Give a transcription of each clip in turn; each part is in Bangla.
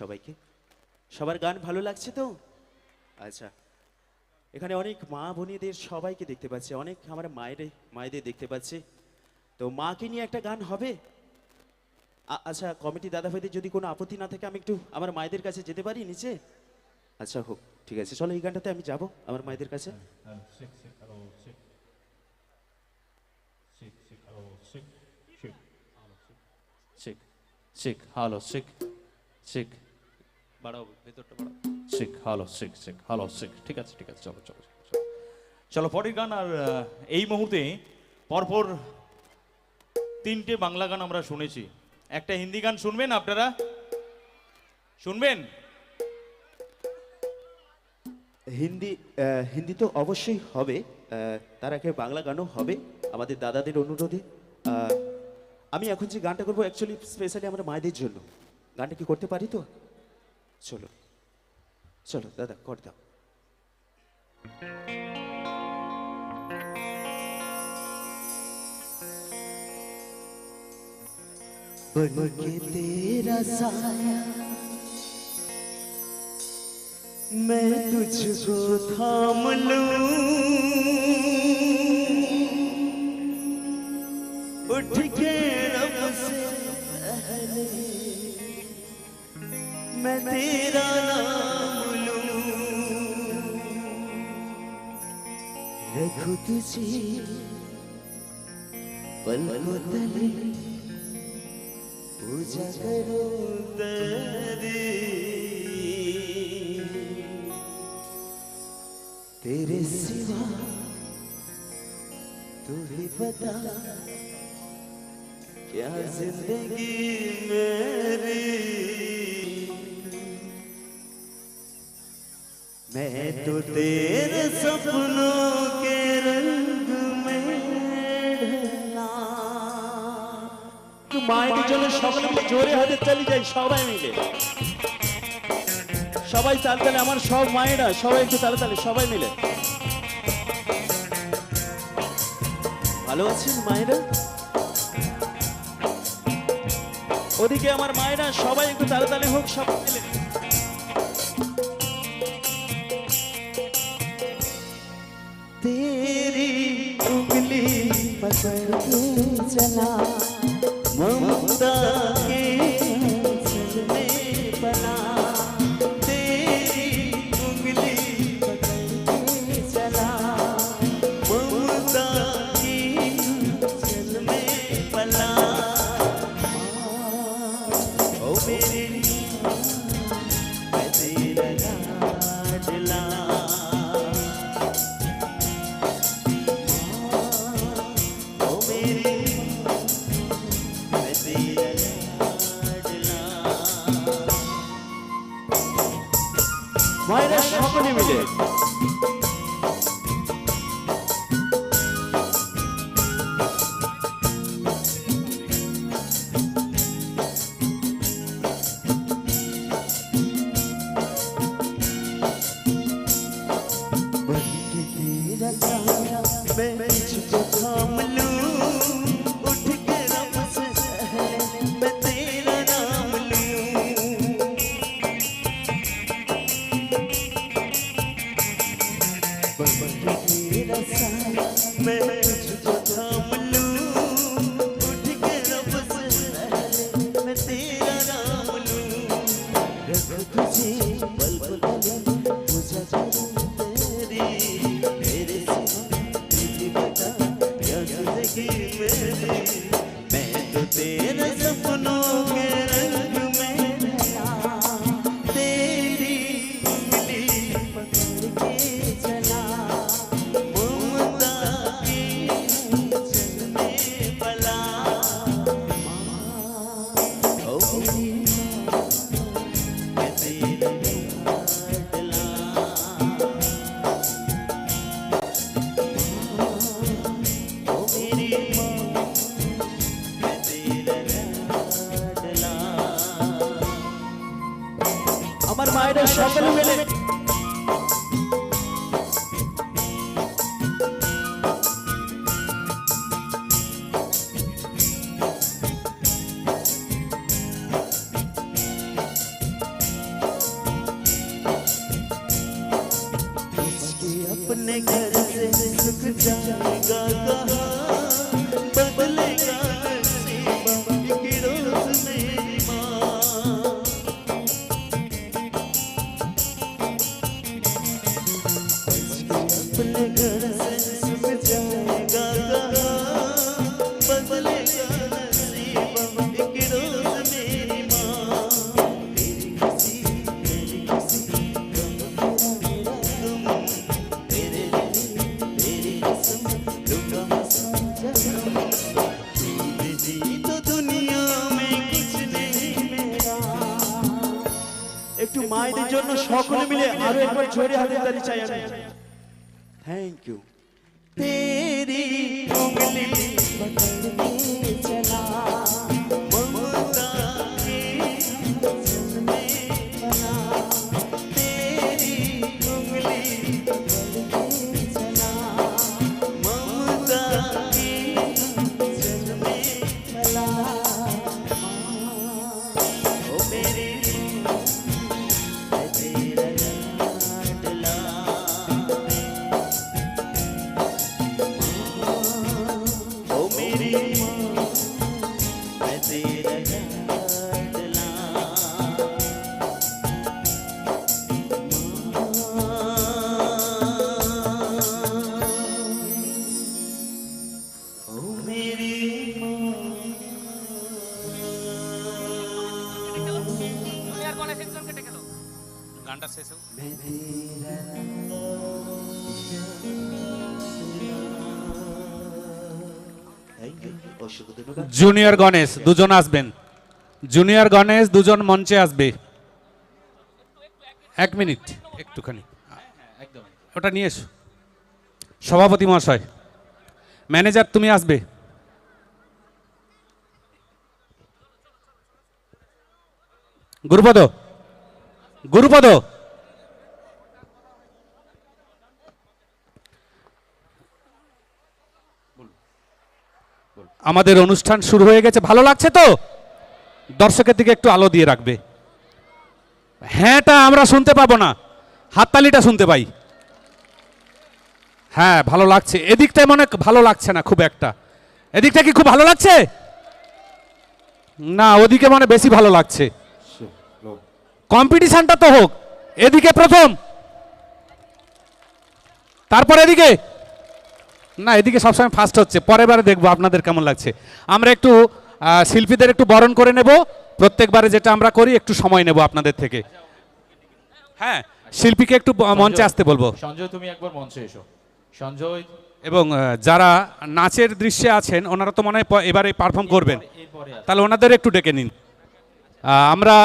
সবাইকে। সবার গান ভালো লাগছে তো? আচ্ছা এখানে অনেক মা বোনেদের সবাইকে দেখতে পাচ্ছি অনেক আমার মায়ের মায়েদের দেখতে পাচ্ছি। তো মাকে নিয়ে একটা গান হবে? আচ্ছা কমিটি দাদা ভাইদের যদি কোনো আপত্তি না থাকে আমি একটু আমার মায়েদের কাছে যেতে পারি নিচে? আচ্ছা হোক ঠিক আছে চলো এই গানটাতে আমি যাব আমার মায়েদের কাছে। And six, six, hello, six. বাড়াও ভেতরটা বাড়াও। সিক হ্যালো সিক সিক হ্যালো সিক ঠিক আছে ঠিক আছে চলো চলো চলো, চলো। চলো পরের গান আর এই মুহূর্তে পরপর তিনটে বাংলা গান আমরা শুনেছি। একটা হিন্দি গান শুনবেন আপনারা? শুনবেন? হিন্দি হিন্দি তো অবশ্যই হবে তার আগে বাংলা গানও হবে আমাদের দাদাদের অনুরোধে। আমি এখন যে গানটা করব অ্যাকচুয়ালি স্পেশালি আমার মায়েদের জন্য। গানটা কি করতে পারি তো? চলো চলো দাদা কর দাও बन के तेरा साया मैं तुझको थाम लूं मैं तेरा नाम लूँ। रखूँ तुझे पलकों तले पूजा करो तेरी। तेरे सिवा तू ही बता क्या ज़िंदगी मेरी। मैं तो तेरे सपनों के रंग में ढला একটু মায়েদের জন্য সকলে মিলে জোরে হাতে চালিয়ে যাই সবাই মিলে সবাই চাল তালে আমার সব মায়েরা সবাই একটু তালে তালে সবাই মিলে ভালো আছেন মায়েরা ওদিকে আমার মায়েরা সবাই একটু তালে তালে হোক সবাই মিলে say ಪುಲ್ಲಗಳ জুনিয়র গণেশ দুজন আসবেন। জুনিয়র গণেশ দুজন মঞ্চে আসবে। এক মিনিট, একটুখানি। ওটা নিয়ে এসো। সভাপতি মহাশয়, ম্যানেজার তুমি আসবে। গুরুপদ গুরুপদ। আমাদের অনুষ্ঠান শুরু হয়ে গেছে। ভালো লাগছে তো? দর্শকের দিকে একটু আলো দিয়ে রাখবে। হ্যাঁটা আমরা শুনতে পাবো না। হাততালিটা শুনতে পাই। হ্যাঁ ভালো লাগছে। এদিকটায় মনে ভালো লাগছে না খুব একটা। এদিকটা কি খুব ভালো লাগছে? না, ওদিকে মানে বেশি ভালো লাগছে। কম্পিটিশনটা তো হোক। এদিকে প্রথম। তারপর এদিকে। না এদিকে সবসময় ফার্স্ট হচ্ছে। পরের বারে দেখব আপনাদের কেমন লাগছে। আমরা একটু শিল্পীদের একটু বরণ করে নেব। প্রত্যেকবারে যেটা আমরা করি একটু সময় নেব আপনাদের থেকে। হ্যাঁ শিল্পীকে একটু মঞ্চে আসতে বলব। সঞ্জয় তুমি একবার মঞ্চে এসো। সঞ্জয় এবং যারা নাচের দৃশ্যে আছেন ওনারা তো মনে হয় এবারে পারফর্ম করবেন। তাহলে ওনাদের একটু ডেকে নিন। আমরা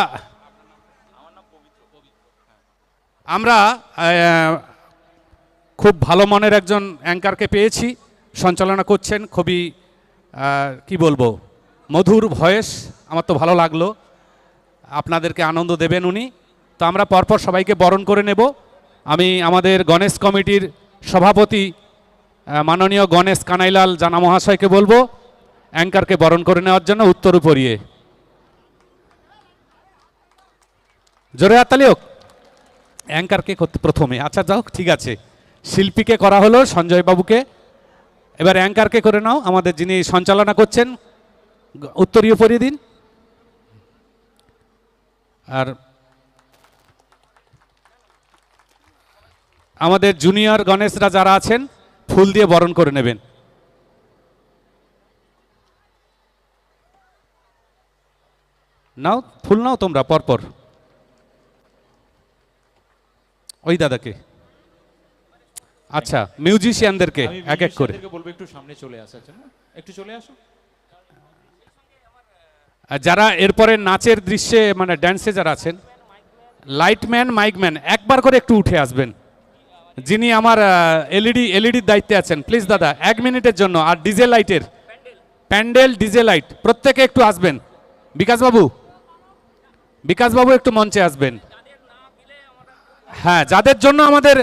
আমরা খুব ভালো মনের একজন অ্যাঙ্কারকে পেয়েছি, সঞ্চালনা করছেন খুবই কি বলব, মধুর ভয়েস, আমার তো ভালো লাগল। আপনাদেরকে আনন্দ দেবেন উনি। তো আমরা পরপর সবাইকে বরণ করে নেব। আমি আমাদের গণেশ কমিটির সভাপতি মাননীয় গণেশ কানাইলাল জানা মহাশয়কে বলব, অ্যাঙ্কারকে বরণ করে নেওয়ার জন্য উত্তর উপরিয়ে। জোরে হোক। অ্যাঙ্কারকে প্রথমে। আচ্ছা যাও ঠিক আছে। শিল্পীকে করা হলো, সঞ্জয়বাবুকে। এবার অ্যাঙ্কারকে করে নাও, আমাদের যিনি সঞ্চালনা করছেন, উত্তরীয় পরিয়ে দিন আর আমাদের জুনিয়র গণেশরা যারা আছেন, ফুল দিয়ে বরণ করে নেবেন। নাও, ফুল নাও তোমরা, পরপর। ওই দাদাকে। আচ্ছা মিউজিশিয়ানদেরকে এক এক করে। বলব একটু সামনে চলে আসার জন্য একটু চলে আসো। যারা এরপরে নাচের দৃশ্যে মানে ড্যান্সে যারা আছেন লাইটম্যান মাইকম্যান একবার করে একটু উঠে আসবেন। যিনি আমার এলইডি এলইডির দায়িত্বে আছেন প্লিজ দাদা এক মিনিটের জন্য আর ডিজে লাইটের প্যান্ডেল ডিজে লাইট প্রত্যেকে একটু আসবেন। বিকাশবাবু বিকাশবাবু একটু মঞ্চে আসবেন। হ্যাঁ যাদের জন্য আমাদের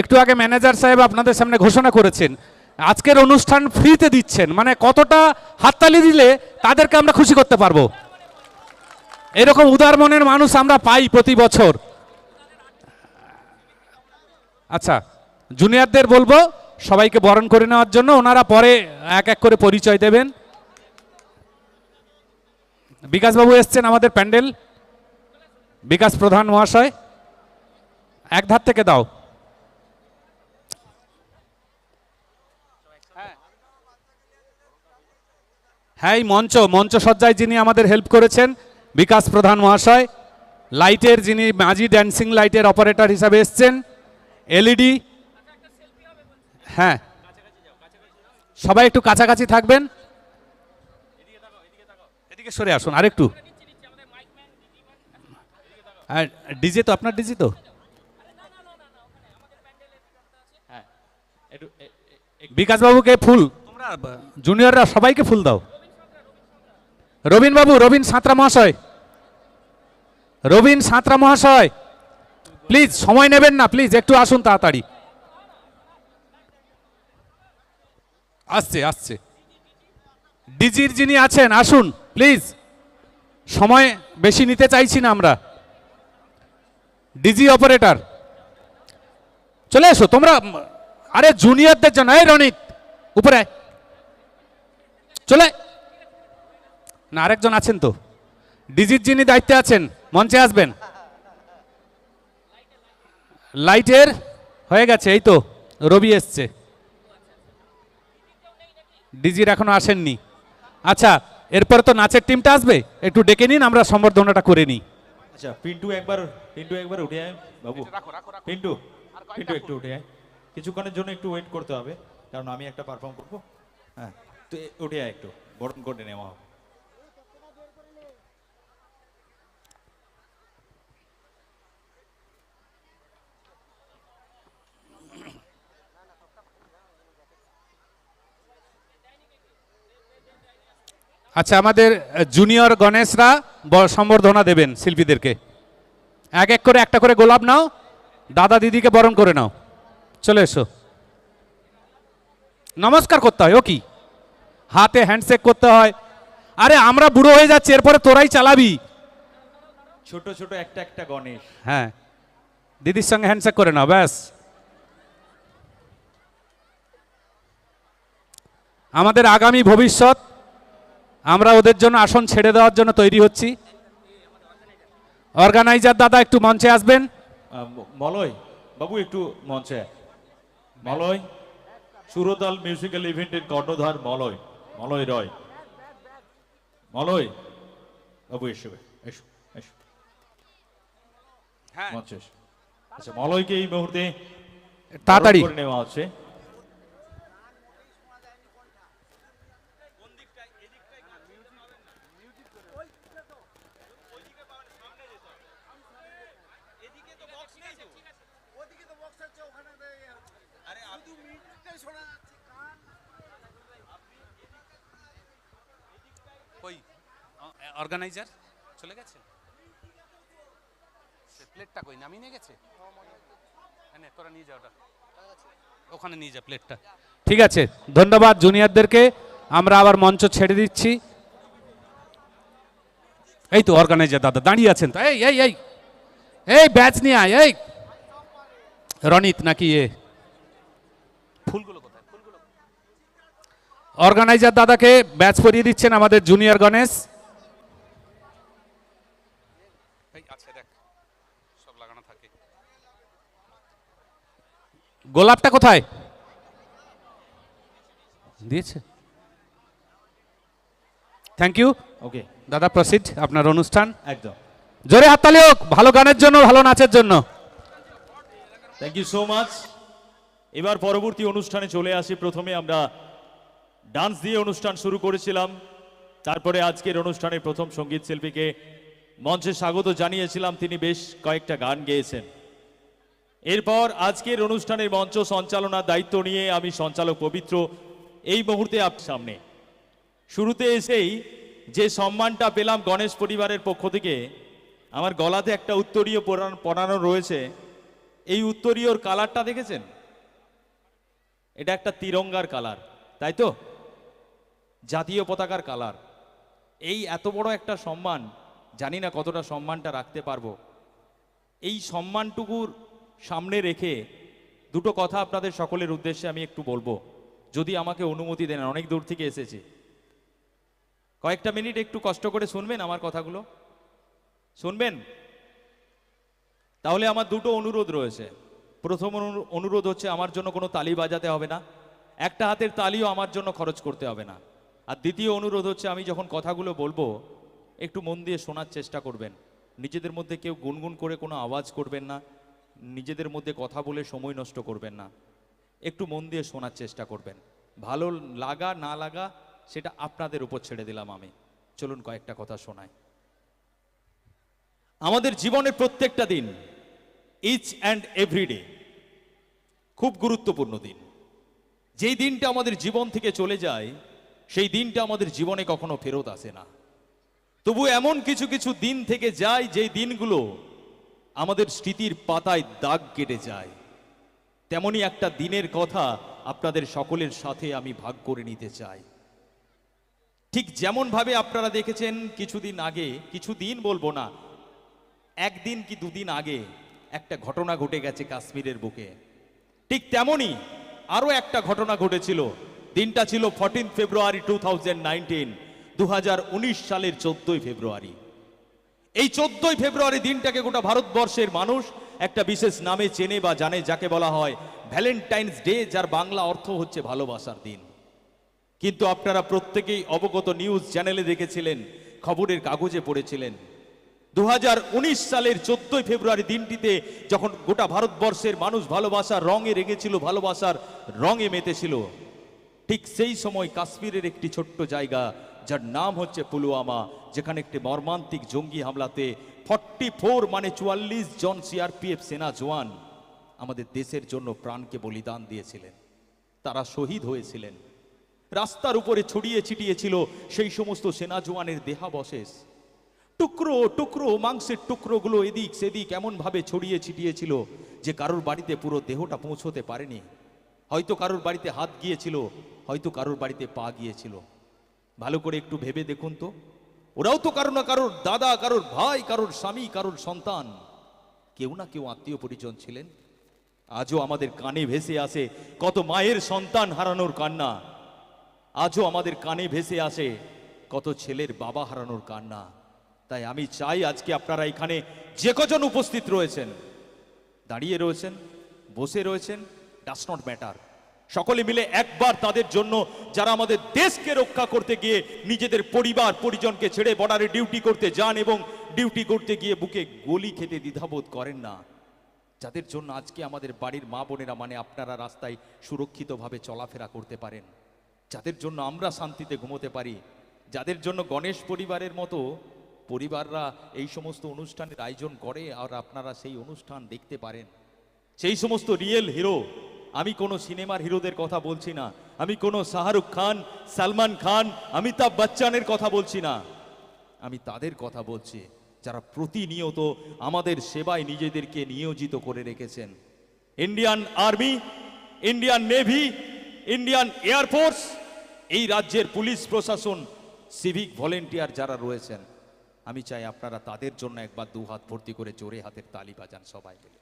একটু আগে ম্যানেজার সাহেব আপনাদের সামনে ঘোষণা করেছেন, আজকের অনুষ্ঠান ফ্রিতে দিচ্ছেন মানে কতটা হাততালি দিলে তাদেরকে আমরা খুশি করতে পারব? এরকম উদার মনের মানুষ আমরা পাই প্রতি বছর। আচ্ছা জুনিয়রদের বলব, সবাইকে বরণ করে নেওয়ার জন্য, ওনারা পরে এক এক করে পরিচয় দেবেন। বিকাশবাবু এসছেন আমাদের প্যান্ডেল। বিকাশ প্রধান মহাশয়, এক ধার থেকে দাও। হ্যাঁ। এই মঞ্চ মঞ্চ সজ্জায় যিনি আমাদের হেল্প করেছেন, বিকাশ প্রধান মহাশয় লাইটের যিনি মাঝি ড্যান্সিং লাইটের অপারেটর হিসাবে এসছেন এলইডি হ্যাঁ। সবাই একটু কাছাকাছি থাকবেন। এদিকে সরে আসুন, আরেকটু। আর ডিজে তো, আপনার ডিজি তো হ্যাঁ একটু এ- এ- একটু বিকাশবাবুকে ফুল তোমরা জুনিয়ররা সবাইকে ফুল দাও। রবিন বাবু রবিন সাঁতরা মহাশয়। রবীন সাঁতরা মহাশয় প্লিজ সময় নেবেন না প্লিজ একটু আসুন তাড়াতাড়ি। আসছে আসছে। ডিজির যিনি আছেন আসুন প্লিজ সময় বেশি নিতে চাইছি না আমরা। D G operator. চলে এসো তোমরা আরে জুনিয়রদের জন্য এই রনিত উপরে চলে। না আরেকজন আছেন তো। ডিজির যিনি দায়িত্বে আছেন মঞ্চে আসবেন। লাইটের হয়ে গেছে এই তো রবি এসছে। ডিজির এখনও আসেননি। আচ্ছা এরপর তো নাচের টিমটা আসবে একটু ডেকে নিন আমরা সম্বর্ধনাটা করে নিই। আচ্ছা পিন্টু একবার পিন্টু একবার উঠে আয় বাবু। পিন্টু পিন্টু একটু উঠে আয়। কিছুক্ষণের জন্য একটু ওয়েট করতে হবে, কারণ আমি একটা পারফর্ম করব। হ্যাঁ তো আয় একটু, বরণ করে নেওয়া হবে আচ্ছা আমাদের জুনিয়র গণেশরা সম্বর্ধনা দেবেন শিল্পীদেরকে। এক এক করে একটা করে গোলাপ নাও, দাদা দিদিকে বরণ করে নাও। চলে এসো। নমস্কার করতে হয় ও কি? হাতে হ্যান্ডশেক করতে হয়। আরে আমরা বুড়ো হয়ে যাচ্ছি এরপরে তোরাই চালাবি। ছোট ছোট একটা একটা গণেশ। হ্যাঁ। দিদির সঙ্গে হ্যান্ডশেক করে নাও ব্যাস। আমাদের আগামী ভবিষ্যৎ আমরা ওদের জন্য আসন ছেড়ে দেওয়ার জন্য তৈরি হচ্ছি। অর্গানাইজার দাদা একটু মঞ্চে আসবেন? মলয় বাবু একটু মঞ্চে। মলয়। সুরতাল মিউজিক্যাল ইভেন্টের কর্ণধার মলয়। মলয় রয়। মলয়। বাবু এসো এসো এসো। মঞ্চে এসো। আচ্ছা মলয়কে এই মুহূর্তে তাড়াতাড়ি। করে নেওয়া হচ্ছে ওই অর্গানাইজার চলে গেছে? প্লেটটা কই? নামিয়ে নিয়ে গেছে? নে, তোরা নিয়ে যা ওটা। ওখানে নিয়ে যা প্লেটটা। ঠিক আছে ধন্যবাদ জুনিয়রদেরকে। আমরা আবার মঞ্চ ছেড়ে দিচ্ছি। এই তো অর্গানাইজার দাদা দাঁড়িয়ে আছেন তো। এই এই এই। এই ব্যাচ নিয়ে আয় এই। রনিত নাকি এ? ফুলগুলো কোথায়? ফুলগুলো। অর্গানাইজার দাদাকে ব্যাচ পরিয়ে দিচ্ছেন আমাদের জুনিয়র গণেশ আছে দেখ সব লাগানো থাকে গোলাপটা কোথায়? দিয়েছে। থ্যাংক ইউ ওকে দাদা প্রসিড আপনার অনুষ্ঠান। একদম। জোরে হাততালি হোক ভালো গানের জন্য ভালো নাচের জন্য। থ্যাংক ইউ সো মাচ এবার পরবর্তী অনুষ্ঠানে চলে আসি। প্রথমে আমরা ডান্স দিয়ে অনুষ্ঠান শুরু করেছিলাম। তারপরে আজকের অনুষ্ঠানে প্রথম সংগীত শিল্পীকে মঞ্চে স্বাগত জানিয়েছিলাম। তিনি বেশ কয়েকটা গান গেয়েছেন। এরপর আজকের অনুষ্ঠানের মঞ্চ সঞ্চালনার দায়িত্ব নিয়ে আমি সঞ্চালক পবিত্র এই মুহূর্তে আপনার সামনে। শুরুতে এসেই যে সম্মানটা পেলাম গণেশ পরিবারের পক্ষ থেকে, আমার গলাতে একটা উত্তরীয় পরান- রয়েছে। এই উত্তরীয়র কালারটা দেখেছেন? এটা একটা তিরঙ্গার কালার, তাই তো? জাতীয় পতাকার কালার। এই এত বড় একটা সম্মান, জানি না কতটা সম্মানটা রাখতে পারব। এই সম্মানটুকুর সামনে রেখে দুটো কথা আপনাদের সকলের উদ্দেশ্যে আমি একটু বলব। যদি আমাকে অনুমতি দেন, অনেক দূর থেকে এসেছি। কয়েকটা মিনিট একটু কষ্ট করে শুনবেন আমার কথাগুলো? শুনবেন? তাহলে আমার দুটো অনুরোধ রয়েছে। প্রথম অনু- অনুরোধ হচ্ছে, আমার জন্য কোনো তালি বাজাতে হবে না। একটা হাতের তালিও আমার জন্য খরচ করতে হবে না। আর দ্বিতীয় অনুরোধ হচ্ছে, আমি যখন কথাগুলো বলব, একটু মন দিয়ে শোনার চেষ্টা করবেন। নিজেদের মধ্যে কেউ গুনগুন করে কোনো আওয়াজ করবেন না। নিজেদের মধ্যে কথা বলে সময় নষ্ট করবেন না। একটু মন দিয়ে শোনার চেষ্টা করবেন। ভালো লাগা, না লাগা, সেটা আপনাদের উপর ছেড়ে দিলাম আমি। চলুন কয়েকটা কথা শোনাই। আমাদের জীবনের প্রত্যেকটা দিন ইচ অ্যান্ড এভরিডে খুব গুরুত্বপূর্ণ দিন। যেই দিনটা আমাদের জীবন থেকে চলে যায়, সেই দিনটা আমাদের জীবনে কখনো ফেরত আসে না। তবু এমন কিছু কিছু দিন থেকে যায়, যেই দিনগুলো আমাদের স্মৃতির পাতায় দাগ কেটে যায়। তেমনি একটা দিনের কথা আপনাদের সকলের সাথে আমি ভাগ করে নিতে চাই। ঠিক যেমন ভাবে আপনারা দেখেছেন, কিছুদিন আগে, কিছুদিন বলব না, একদিন কি দুদিন আগে একটা ঘটনা ঘটে গেছে কাশ্মীরের বুকে। ঠিক তেমনই আরও একটা ঘটনা ঘটেছিল। দিনটা ছিল fourteen February two thousand nineteen সালের চোদ্দই ফেব্রুয়ারি এই চোদ্দই ফেব্রুয়ারি দিনটাকে গোটা ভারতবর্ষের মানুষ একটা বিশেষ নামে চেনে বা জানে, যাকে বলা হয় ভ্যালেন্টাইন্স ডে যার বাংলা অর্থ হচ্ছে ভালোবাসার দিন। কিন্তু আপনারা প্রত্যেকেই অবগত নিউজ চ্যানেলে দেখেছিলেন, খবরের কাগজে পড়েছিলেন। দু হাজার উনিশ সালের চোদ্দই ফেব্রুয়ারি দিনটিতে যখন গোটা ভারতবর্ষের মানুষ ভালোবাসার রঙে রেগেছিল ভালোবাসার রঙে মেতেছিল, ঠিক সেই সময় কাশ্মীরের একটি ছোট্ট জায়গা যার নাম হচ্ছে পুলওয়ামা, যেখানে একটি মর্মান্তিক জঙ্গি হামলাতে ফর্টি ফোর মানে চুয়াল্লিশ জন সিআরপিএফ সেনা জওয়ান আমাদের দেশের জন্য প্রাণকে বলিদান দিয়েছিলেন। তারা শহীদ হয়েছিলেন। রাস্তার উপরে ছড়িয়ে ছিটিয়েছিল সেই সমস্ত সেনা জওয়ানের দেহাবশেষ। টুকরো টুকরো, মাংসের টুকরোগুলো এদিক সেদিক এমনভাবে ছড়িয়ে ছিটিয়েছিল যে কারোর বাড়িতে পুরো দেহটা পৌঁছতে পারেনি। হয়তো কারোর বাড়িতে হাত গিয়েছিল, হয়তো কারোর বাড়িতে পা গিয়েছিল। ভালো করে একটু ভেবে দেখুন তো। ওরাও তো কারও না কারোর দাদা, কারোর ভাই, কারোর স্বামী, কারোর সন্তান। কেউ না কেউ আত্মীয় পরিজন ছিলেন। আজও আমাদের কানে ভেসে আসে কত মায়ের সন্তান হারানোর কান্না। আজও আমাদের কানে ভেসে আসে কত ছেলের বাবা হারানোর কান্না। তাই আমি চাই আজকে আপনারা এখানে যে কজন উপস্থিত রয়েছেন, দাঁড়িয়ে রয়েছেন, বসে রয়েছেন ডাস নট ম্যাটার সকলে মিলে একবার তাদের জন্য যারা আমাদের দেশকে রক্ষা করতে গিয়ে নিজেদের পরিবার, পরিজনকে ছেড়ে বর্ডারে ডিউটি করতে যান এবং ডিউটি করতে গিয়ে বুকে গলি খেতে দ্বিধাবোধ করেন না। যাদের জন্য আজকে আমাদের বাড়ির মা বোনেরা মানে আপনারা রাস্তায় সুরক্ষিতভাবে চলাফেরা করতে পারেন। যাদের জন্য আমরা শান্তিতে ঘুমোতে পারি, যাদের জন্য গণেশ পরিবারের মতো পরিবাররা এই সমস্ত অনুষ্ঠানের আয়োজন করে আর আপনারা সেই অনুষ্ঠান দেখতে পারেন। সেই সমস্ত রিয়েল হিরো আমি কোনো সিনেমার হিরোদের কথা বলছি না। আমি কোনো শাহরুখ খান, সালমান খান, অমিতাভ বচ্চনের কথা বলছি না। আমি তাদের কথা বলছি, যারা প্রতিনিয়ত আমাদের সেবায় নিজেদেরকে নিয়োজিত করে রেখেছেন। Indian army, Indian navy, Indian air force এই রাজ্যের পুলিশ প্রশাসন, সিভিক ভলেন্টিয়ার যারা রয়েছেন, আমি চাই আপনারা তাদের জন্য একবার দু হাত ভর্তি করে জোরে হাতের তালি বাজান সবাই মিলে।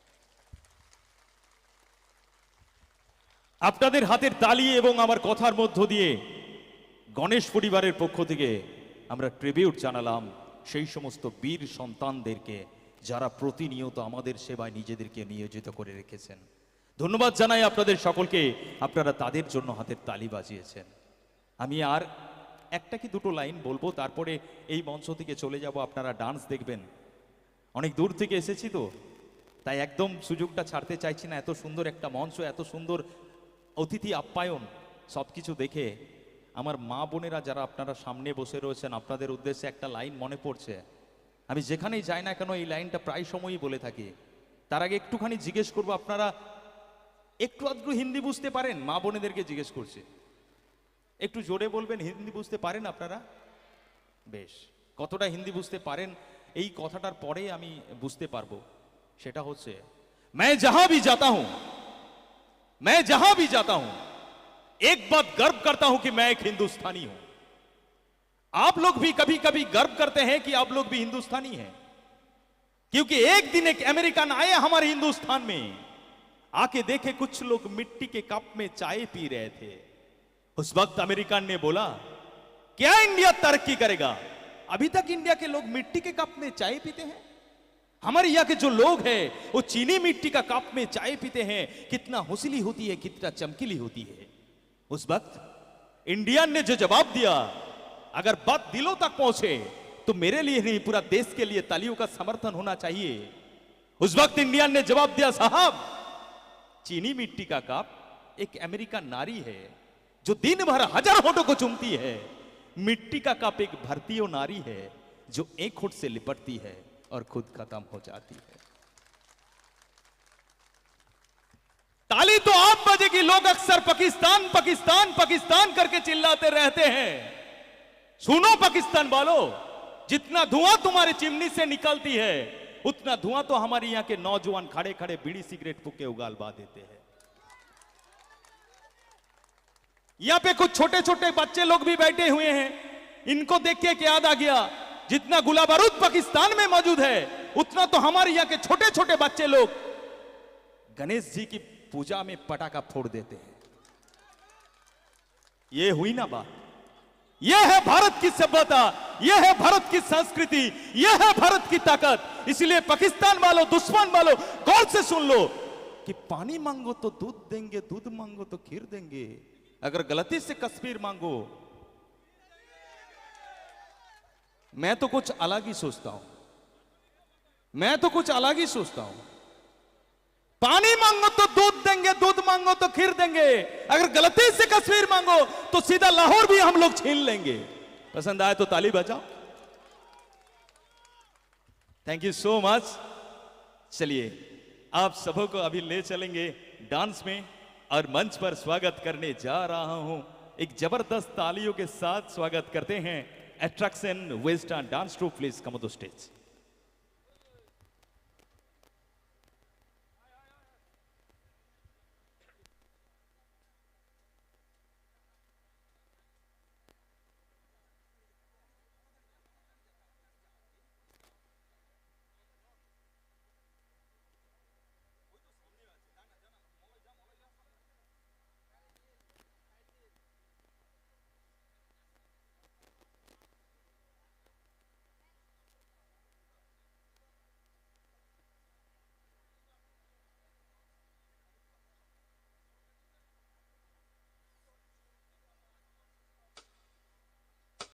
আপনাদের হাতের তালি এবং আমার কথার মধ্য দিয়ে গণেশ পরিবারের পক্ষ থেকে আমরা ট্রিবিউট জানালাম সেই সমস্ত বীর সন্তানদেরকে যারা প্রতিনিয়ত আমাদের সেবায় নিজেদেরকে নিয়োজিত করে রেখেছেন। ধন্যবাদ জানাই আপনাদের সকলকে, আপনারা তাদের জন্য হাতের তালি বাজিয়েছেন। আমি আর একটা কি দুটো লাইন বলব, তারপরে এই মঞ্চ থেকে চলে যাব, আপনারা ডান্স দেখবেন। অনেক দূর থেকে এসেছি তো, তাই একদম সুযোগটা ছাড়তে চাইছি না, এত সুন্দর একটা মঞ্চ, এত সুন্দর অতিথি আপ্যায়ন সব কিছু দেখে আমার মা বোনেরা যারা আপনারা সামনে বসে রয়েছেন আপনাদের উদ্দেশ্যে একটা লাইন মনে পড়ছে আমি যেখানেই যাই না কেন এই লাইনটা প্রায় সময়ই বলে থাকি তার আগে একটুখানি জিজ্ঞেস করবো আপনারা একটু আধটু হিন্দি বুঝতে পারেন মা বোনেদেরকে জিজ্ঞেস করছি একটু জোরে বলবেন হিন্দি বুঝতে পারেন আপনারা বেশ কতটা হিন্দি বুঝতে পারেন এই কথাটার পরে আমি বুঝতে পারবো সেটা হচ্ছে मैं जहां भी जाता हूं मैं जहाँ भी जाता हूँ, एक बात गर्व करता हूँ कि मैं एक हिंदुस्तानी हूँ। आप लोग भी कभी कभी गर्व करते हैं कि आप लोग भी हिंदुस्तानी हैं। क्योंकि एक दिन एक अमेरिकन आए हमारे हिंदुस्तान में, आके देखे कुछ लोग मिट्टी के कप में चाय पी रहे थे। उस वक्त अमेरिकन ने बोला, क्या इंडिया तरक्की करेगा? अभी तक इंडिया के लोग मिट्टी के कप में चाय पीते हैं? हमारे यहाँ के जो लोग हैं, वो चीनी मिट्टी का कप में चाय पीते हैं, कितना हौसली होती है, कितना चमकीली होती है। उस वक्त इंडियन ने जो जवाब दिया, अगर बात दिलों तक पहुँचे तो मेरे लिए नहीं, पूरा देश के लिए तालियों का समर्थन होना चाहिए। उस वक्त इंडियन ने जवाब दिया, साहब, चीनी मिट्टी का कप एक अमेरिकन नारी है, जो दिन भर हज़ार होठों को चुमती है। मिट्टी का कप एक भारतीय नारी है, जो एक होठ से लिपटती है। और खुद खत्म हो जाती है। ताली तो आप बजेगी लोग अक्सर पाकिस्तान पाकिस्तान पाकिस्तान करके चिल्लाते रहते हैं। सुनो पाकिस्तान वालों, जितना धुआँ तुम्हारी चिमनी से निकलती है, उतना धुआँ तो हमारे यहाँ के नौजवान खड़े खड़े बीड़ी सिगरेट फूके उगालवा देते हैं। यहाँ पे कुछ छोटे छोटे बच्चे लोग भी बैठे हुए हैं। इनको देख के याद आ गया? जितना गुला बारूद पाकिस्तान में मौजूद है, उतना तो हमारे यहाँ के छोटे छोटे बच्चे लोग गणेश जी की पूजा में पटाखा फोड़ देते हैं। ये हुई ना बात। यह है भारत की सभ्यता यह है भारत की संस्कृति यह है भारत की ताकत। इसलिए पाकिस्तान वालों, दुश्मन वालों, गौर से सुन लो कि पानी मांगो तो दूध देंगे, दूध मांगो तो खीर देंगे। अगर गलती से कश्मीर मांगो मैं तो कुछ अलग ही सोचता हूँ। मैं तो कुछ अलग ही सोचता हूँ। पानी मांगो तो दूध देंगे, दूध मांगो तो खीर देंगे। अगर गलती से कश्मीर मांगो तो सीधा लाहौर भी हम लोग छीन लेंगे। पसंद आए तो ताली बजाओ। थैंक यू सो मच चलिए, आप सबों को अभी ले चलेंगे डांस में और मंच पर स्वागत करने जा रहा हूँ। एक ज़बरदस्त तालियों के साथ स्वागत करते हैं। Attraction, and Western dance troupe, please come to the stage.